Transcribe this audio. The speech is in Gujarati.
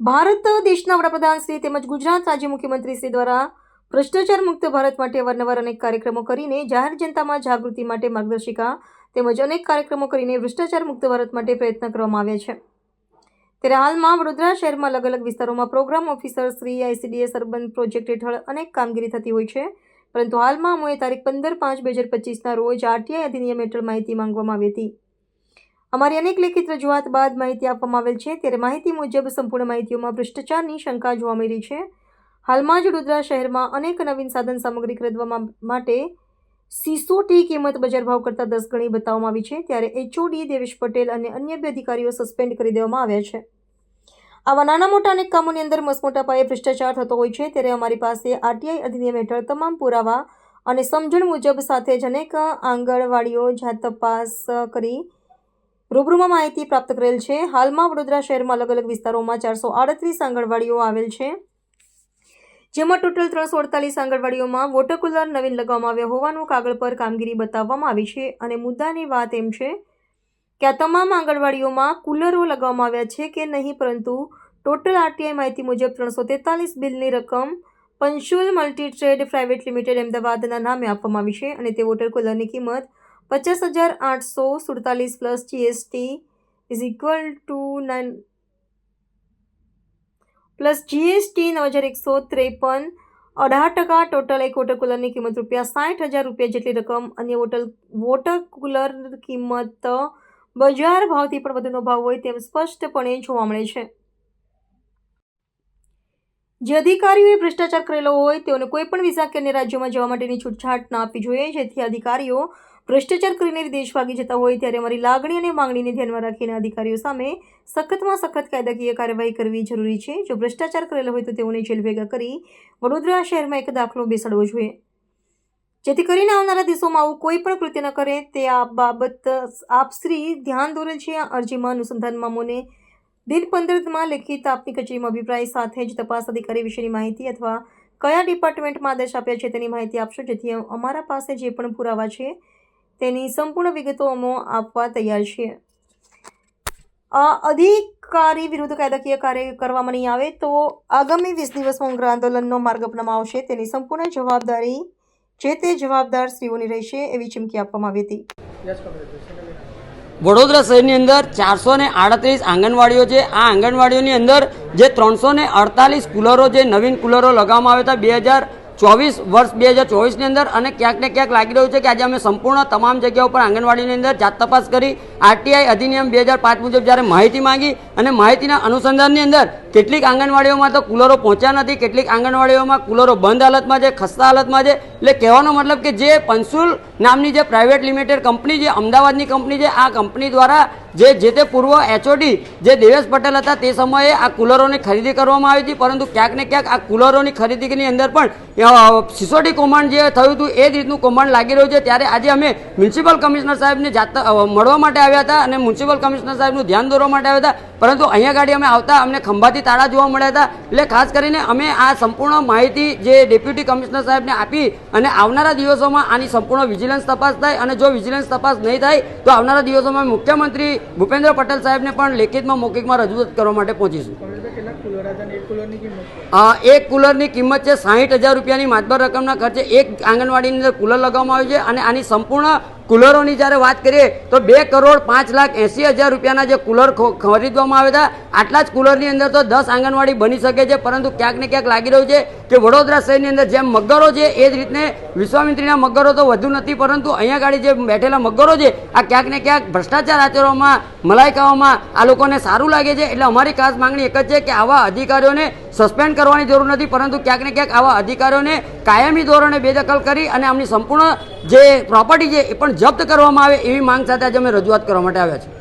ભારત દેશના વડાપ્રધાન શ્રી તેમજ ગુજરાત રાજ્ય મુખ્યમંત્રી શ્રી દ્વારા ભ્રષ્ટાચાર મુક્ત ભારત માટે અવારનવાર અનેક કાર્યક્રમો કરીને જાહેર જનતામાં જાગૃતિ માટે માર્ગદર્શિકા તેમજ અનેક કાર્યક્રમો કરીને ભ્રષ્ટાચાર મુક્ત ભારત માટે પ્રયત્ન કરવામાં આવ્યા છે. ત્યારે હાલમાં વડોદરા શહેરમાં અલગ અલગ વિસ્તારોમાં programme officer Shri ICDS urban project હેઠળ અનેક કામગીરી થતી હોય છે. પરંતુ હાલમાં અમોએ તારીખ પંદર પાંચ બે હજાર પચીસના રોજ આરટીઆઈ અધિનિયમ હેઠળ માહિતી માંગવામાં આવી હતી. અમારી અનેક લેખિત રજૂઆત બાદ માહિતી આપવામાં આવેલ છે. ત્યારે માહિતી મુજબ સંપૂર્ણ માહિતીઓમાં ભ્રષ્ટાચારની શંકા જોવા મળી છે. હાલમાં જ વડોદરા શહેરમાં અનેક નવીન સાધન સામગ્રી ખરીદવા માટે સીસોટી કિંમત બજાર ભાવ કરતાં દસ ગણી બતાવવામાં આવી છે. ત્યારે એચઓડી દેવેશ પટેલ અને અન્ય બે અધિકારીઓ સસ્પેન્ડ કરી દેવામાં આવ્યા છે. આવા નાના મોટા અનેક કામોની અંદર મસમોટા પાયે ભ્રષ્ટાચાર થતો હોય છે. ત્યારે અમારી પાસે આરટીઆઈ અધિનિયમ હેઠળ તમામ પુરાવા અને સમજણ મુજબ સાથે જ અનેક આંગણવાડીઓ, જાત તપાસ કરી રૂબરૂમાં માહિતી પ્રાપ્ત કરેલ છે. હાલમાં વડોદરા શહેરમાં અલગ અલગ વિસ્તારોમાં ચારસો આડત્રીસ આંગણવાડીઓ આવેલ છે. જેમાં ટોટલ ત્રણસો અડતાલીસ આંગણવાડીઓમાં વોટર કુલર નવીન લગાવવામાં આવ્યા હોવાનું કાગળ પર કામગીરી બતાવવામાં આવી છે અને મુદ્દાની વાત એમ છે કે આ તમામ આંગણવાડીઓમાં કુલરો લગાવવામાં આવ્યા છે કે નહીં પરંતુ ટોટલ આરટીઆઈ માહિતી મુજબ ત્રણસો તેતાલીસ બિલની રકમ Panshul multi trade private limited અમદાવાદના નામે આપવામાં આવી છે અને તે વોટર કુલરની કિંમત પચાસ હજાર આઠસો સુડતાલીસ plus GST is equal to nine plus GST નવ હજાર એકસો ત્રેપન. અઢાર ટકા ટોટલ એક વોટર કુલરની કિંમત રૂપિયા સાઠ હજાર રૂપિયા જેટલી રકમ અન્ય વોટર વોટર કુલર કિંમત બજાર ભાવથી પણ વધુનો ભાવ હોય તેમ સ્પષ્ટપણે જોવા મળે છે. જે અધિકારીઓએ ભ્રષ્ટાચાર કરેલો હોય તેઓને કોઈ પણ વિઝા કે અન્ય રાજ્યોમાં જવા માટેની છૂટછાટ ના આપવી જોઈએ, જેથી અધિકારીઓ ભ્રષ્ટાચાર કરીને વિદેશ ભાગી જતા હોય ત્યારે અમારી લાગણી અને માંગણીને ધ્યાનમાં રાખીને અધિકારીઓ સામે સખતમાં સખત કાયદાકીય કાર્યવાહી કરવી જરૂરી છે. જો ભ્રષ્ટાચાર કરેલો હોય તો તેઓને જેલ ભેગા કરી વડોદરા શહેરમાં એક દાખલો બેસાડવો જોઈએ. જેથી કરીને આવનારા દિવસોમાં આવું કોઈ પણ કૃત્ય ન કરે તે આ બાબત આપશ્રી ધ્યાન દોરેલ છે. આ અરજીમાં અનુસંધાન મામોને દિન પંદરમાં લેખિત આપની કચેરીમાં અભિપ્રાય સાથે જ તપાસ અધિકારી વિશેની માહિતી અથવા કયા ડિપાર્ટમેન્ટમાં આદેશ આપ્યા છે તેની માહિતી આપશો. જેથી અમારા પાસે જે પણ પુરાવા છે તેની સંપૂર્ણ વિગતો અમો આપવા તૈયાર છીએ. અધિકારી વિરુદ્ધ કાયદાકીય કાર્ય કરવામાં નહીં આવે તો આગામી વીસ દિવસમાં ઉગ્ર આંદોલનનો માર્ગ અપનાવવામાં આવશે તેની સંપૂર્ણ જવાબદારી જે તે જવાબદાર શ્રીઓની રહેશે એવી ચીમકી આપવામાં આવી હતી. વડોદરા શહેરની અંદર ચારસો ને આડત્રીસ આંગણવાડીઓ છે. આ આંગણવાડીઓની અંદર જે ત્રણસો ને અડતાલીસ કુલરો જે નવીન કુલરો લગાવવામાં આવ્યા હતા બે હજાર ચોવીસ વર્ષ બે હજાર ચોવીસની અંદર અને ક્યાંક ને ક્યાંક લાગી રહ્યું છે કે આજે અમે સંપૂર્ણ તમામ જગ્યાઓ પર આંગણવાડીની અંદર જાત તપાસ કરી, આરટીઆઈ અધિનિયમ બે હજાર પાંચ મુજબ જ્યારે માહિતી માંગી અને માહિતીના અનુસંધાનની અંદર કેટલીક આંગણવાડીઓમાં તો કુલરો પહોંચ્યા નથી, કેટલીક આંગણવાડીઓમાં કુલરો બંધ હાલતમાં છે, ખસ્તા હાલતમાં છે. એટલે કહેવાનો મતલબ કે જે પંસુલ નામની જે પ્રાઇવેટ લિમિટેડ કંપની જે અમદાવાદની કંપની છે, આ કંપની દ્વારા જે જે તે પૂર્વ એચઓડી જે દેવેશ પટેલ હતા, તે સમયે આ કુલરોની ખરીદી કરવામાં આવી હતી. પરંતુ ક્યાંક ને ક્યાંક આ કુલરોની ખરીદીની અંદર પણ સિસોટી કૌભાંડ જે થયું હતું, એ જ રીતનું કૌભાંડ લાગી રહ્યું છે. ત્યારે આજે અમે મ્યુનિસિપલ કમિશનર સાહેબને જાત મળવા માટે આવ્યા હતા અને મ્યુનિસિપલ કમિશનર સાહેબનું ધ્યાન દોરવા માટે આવ્યા હતા. પરંતુ અહીંયા ગાડી અમે આવતા અમને ખંભાતી તાળા જોવા મળ્યા હતા. એટલે ખાસ કરીને અમે આ સંપૂર્ણ માહિતી જે ડેપ્યુટી કમિશનર સાહેબને આપી અને આવનારા દિવસોમાં આની સંપૂર્ણ વિજિલન્સ તપાસ થાય અને જો વિજિલન્સ તપાસ નહીં થાય તો આવનારા દિવસોમાં મુખ્યમંત્રી ભૂપેન્દ્ર પટેલ સાહેબને પણ લેખિતમાં મૌખિકમાં રજૂઆત કરવા માટે પહોંચીશું. એક કુલરની કિંમત છે સાહીઠ હજાર રૂપિયાની માતબર રકમના ખર્ચે એક આંગણવાડીની અંદર કુલર લગાવવામાં આવ્યું છે અને આની સંપૂર્ણ કુલરોની જ્યારે વાત કરીએ તો બે કરોડ પાંચ લાખ એંસી હજાર રૂપિયાના જે કુલર ખરીદવામાં આવ્યા હતા, આટલા જ કુલરની અંદર તો દસ આંગણવાડી બની શકે છે, પરંતુ ક્યાંક ને ક્યાંક લાગી રહ્યું છે. કે વડોદરા શહેરની અંદર જેમ મગરો છે, એ જ રીતને વિશ્વામિત્રીના મગરો તો વધુ નથી, પરંતુ અહીંયા ગાડી જે બેઠેલા મગરો છે, આ ક્યાંક ને ક્યાંક ભ્રષ્ટાચાર આચરવામાં, મલાઈકાઓમાં આ લોકોને સારું લાગે છે. એટલે અમારી ખાસ માંગણી એક જ છે કે આવા અધિકારીઓને સસ્પેન્ડ કરવાની જરૂર નથી, પરંતુ ક્યાંક ને ક્યાંક આવા અધિકારીઓને કાયમી ધોરણે બેદખલ કરી અને આમની સંપૂર્ણ જે પ્રોપર્ટી છે, એ પણ જપ્ત કરવામાં આવે એવી માંગ સાથે આજે અમે રજૂઆત કરવા માટે આવ્યા છે